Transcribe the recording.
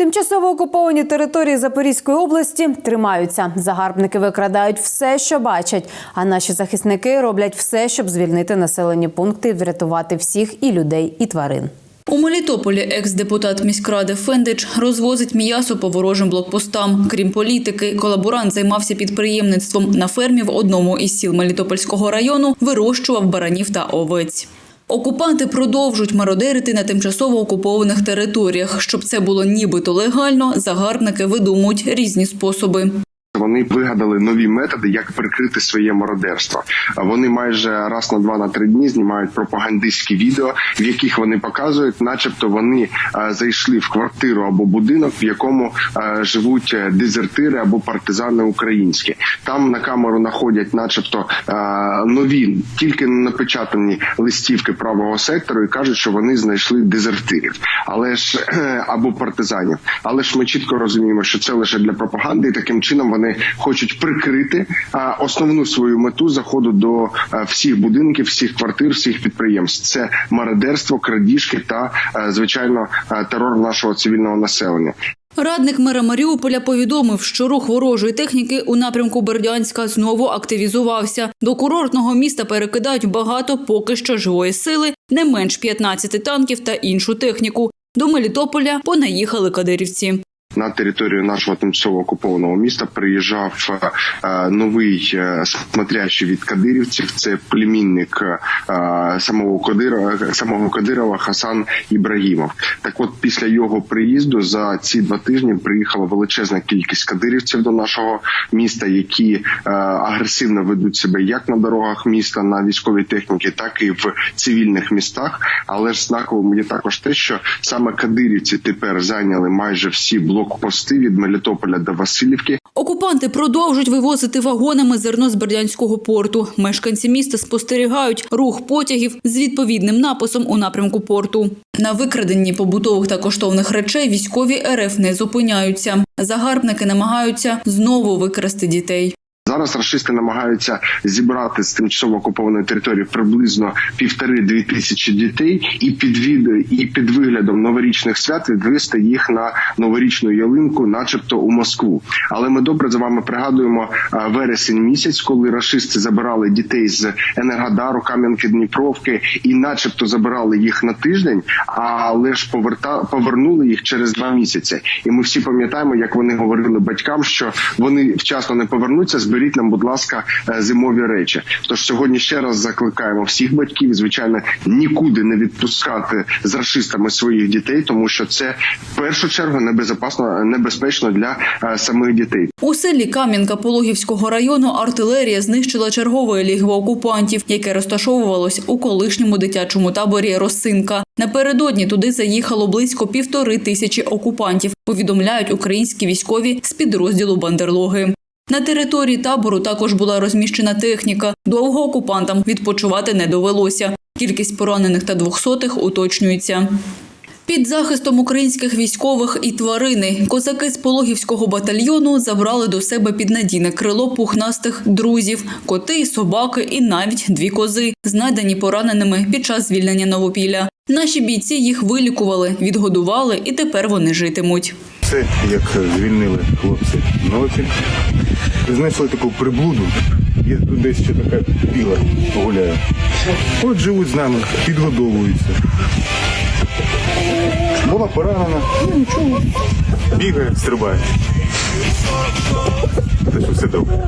Тимчасово окуповані території Запорізької області тримаються. Загарбники викрадають все, що бачать. А наші захисники роблять все, щоб звільнити населені пункти врятувати всіх і людей, і тварин. У Мелітополі екс-депутат міськради Фендич розвозить м'ясо по ворожим блокпостам. Крім політики, колаборант займався підприємництвом на фермі в одному із сіл Мелітопольського району, вирощував баранів та овець. Окупанти продовжують мародерити на тимчасово окупованих територіях. Щоб це було нібито легально, загарбники видумують різні способи. Вони вигадали нові методи, як прикрити своє мародерство. Вони майже раз на два на три дні знімають пропагандистські відео, в яких вони показують, начебто вони е, зайшли в квартиру або будинок, в якому е, живуть е, дезертири або партизани українські. Там на камеру находять, начебто, нові, тільки напечатані листівки правого сектору, і кажуть, що вони знайшли дезертирів, але ж або партизанів. Але ж ми чітко розуміємо, що це лише для пропаганди, і таким чином вони хочуть прикрити основну свою мету заходу до всіх будинків, всіх квартир, всіх підприємств. Це мародерство, крадіжки та звичайно терор нашого цивільного населення. Радник мера Маріуполя повідомив, що рух ворожої техніки у напрямку Бердянська знову активізувався. До курортного міста перекидають багато поки що живої сили, не менш 15 танків та іншу техніку. До Мелітополя понаїхали кадирівці. На територію нашого тимчасово окупованого міста приїжджав е, новий е, смотрящий від кадирівців. Це племінник е, самого Кадирова, самого Кадирова Хасан Ібрагімов. Так, от після його приїзду за ці два тижні приїхала величезна кількість кадирівців до нашого міста, які е, агресивно ведуть себе як на дорогах міста на військовій техніці, так і в цивільних містах. Але ж знаковим є також те, що саме кадирівці тепер зайняли майже всі блокпости від Мелітополя до Васильівки. Окупанти продовжують вивозити вагонами зерно з Бердянського порту. Мешканці міста спостерігають рух потягів з відповідним написом у напрямку порту. На викраденні побутових та коштовних речей військові РФ не зупиняються. Загарбники намагаються знову викрасти дітей. Зараз рашисти намагаються зібрати з тимчасово окупованої території приблизно півтори-дві тисячі дітей, і під відео, і під виглядом новорічних свят відвести їх на новорічну ялинку, начебто у Москву. Але ми добре за вами пригадуємо вересень місяць, коли рашисти забирали дітей з Енергодару, Кам'янки, Дніпровки, і, начебто, забирали їх на тиждень, але ж поверта повернули їх через два місяці. І ми всі пам'ятаємо, як вони говорили батькам, що вони вчасно не повернуться. Зберіть нам, будь ласка, е, зимові речі. Тож сьогодні ще раз закликаємо всіх батьків, звичайно, нікуди не відпускати з рашистами своїх дітей, тому що це в першу чергу небезпечно небезпечно для е, самих дітей. У селі Кам'янка Пологівського району артилерія знищила чергове лігво окупантів, яке розташовувалось у колишньому дитячому таборі Росинка. Напередодні туди заїхало близько півтори тисячі окупантів. Повідомляють українські військові з підрозділу Бандерлоги. На території табору також була розміщена техніка. Довго окупантам відпочивати не довелося. Кількість поранених та двохсотих уточнюється. Під захистом українських військових і тварини козаки з пологівського батальйону забрали до себе під надійне крило пухнастих друзів, коти, собаки і навіть дві кози, знайдені пораненими під час звільнення Новопілля. Наші бійці їх вилікували, відгодували, і тепер вони житимуть. Це як звільнили хлопці ночі. Знайшли таку приблуду. Є тут десь ще така біла гуляє. От живуть з нами, підгодовуються. Була поранена, ну нічого. Бігає, стрибає. Те, що все добре.